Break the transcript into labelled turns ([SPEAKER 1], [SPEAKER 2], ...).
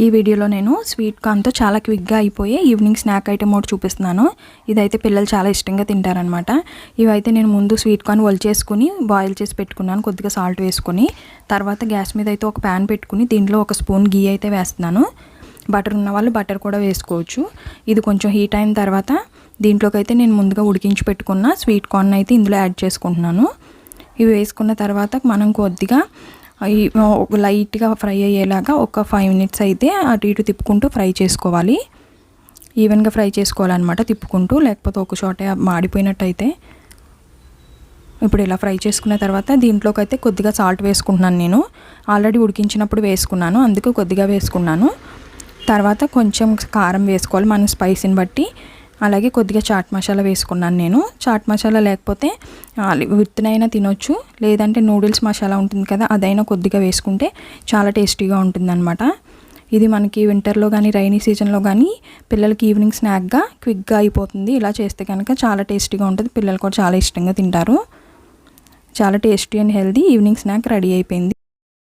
[SPEAKER 1] ఈ వీడియోలో నేను స్వీట్ కార్న్తో చాలా క్విక్గా అయిపోయే ఈవినింగ్ స్నాక్ ఐటమ్ ఒకటి చూపిస్తున్నాను. ఇదైతే పిల్లలు చాలా ఇష్టంగా తింటారనమాట ఇవైతే నేను ముందు స్వీట్ కార్న్ చేసుకుని బాయిల్ చేసి పెట్టుకున్నాను కొద్దిగా సాల్ట్ వేసుకుని. తర్వాత గ్యాస్ మీద అయితే ఒక ప్యాన్ పెట్టుకుని దీంట్లో ఒక స్పూన్ గీ అయితే వేస్తున్నాను. బటర్ ఉన్న వాళ్ళు బటర్ కూడా వేసుకోవచ్చు. ఇది కొంచెం హీట్ అయిన తర్వాత దీంట్లోకి అయితే నేను ముందుగా ఉడికించి పెట్టుకున్న స్వీట్ కార్న్ అయితే ఇందులో యాడ్ చేసుకుంటున్నాను. ఇవి వేసుకున్న తర్వాత మనం కొద్దిగా లైట్గా ఫ్రై అయ్యేలాగా ఒక ఫైవ్ మినిట్స్ అయితే అటు ఇటు తిప్పుకుంటూ ఫ్రై చేసుకోవాలి. ఈవెన్గా ఫ్రై చేసుకోవాలన్నమాట తిప్పుకుంటూ లేకపోతే ఒక చోట మాడిపోయినట్టు అయితే ఇప్పుడు ఇలా ఫ్రై చేసుకున్న తర్వాత దీంట్లోకి అయితే కొద్దిగా సాల్ట్ వేసుకుంటున్నాను నేను. ఆల్రెడీ ఉడికించినప్పుడు వేసుకున్నాను అందుకు కొద్దిగా వేసుకున్నాను. తర్వాత కొంచెం కారం వేసుకోవాలి మన స్పైసీని బట్టి. అలాగే కొద్దిగా చాట్ మసాలా వేసుకున్నాను నేను. చాట్ మసాలా లేకపోతే విత్తనైనా తినొచ్చు. లేదంటే నూడిల్స్ మసాలా ఉంటుంది కదా అదైనా కొద్దిగా వేసుకుంటే చాలా టేస్టీగా ఉంటుందన్నమాట. ఇది మనకి వింటర్లో కానీ రైనీ సీజన్లో కానీ పిల్లలకి ఈవినింగ్ స్నాక్గా క్విక్గా అయిపోతుంది. ఇలా చేస్తే కనుక చాలా టేస్టీగా ఉంటుంది. పిల్లలు కూడా చాలా ఇష్టంగా తింటారు. చాలా tasty and healthy evening snack ready అయిపోయింది.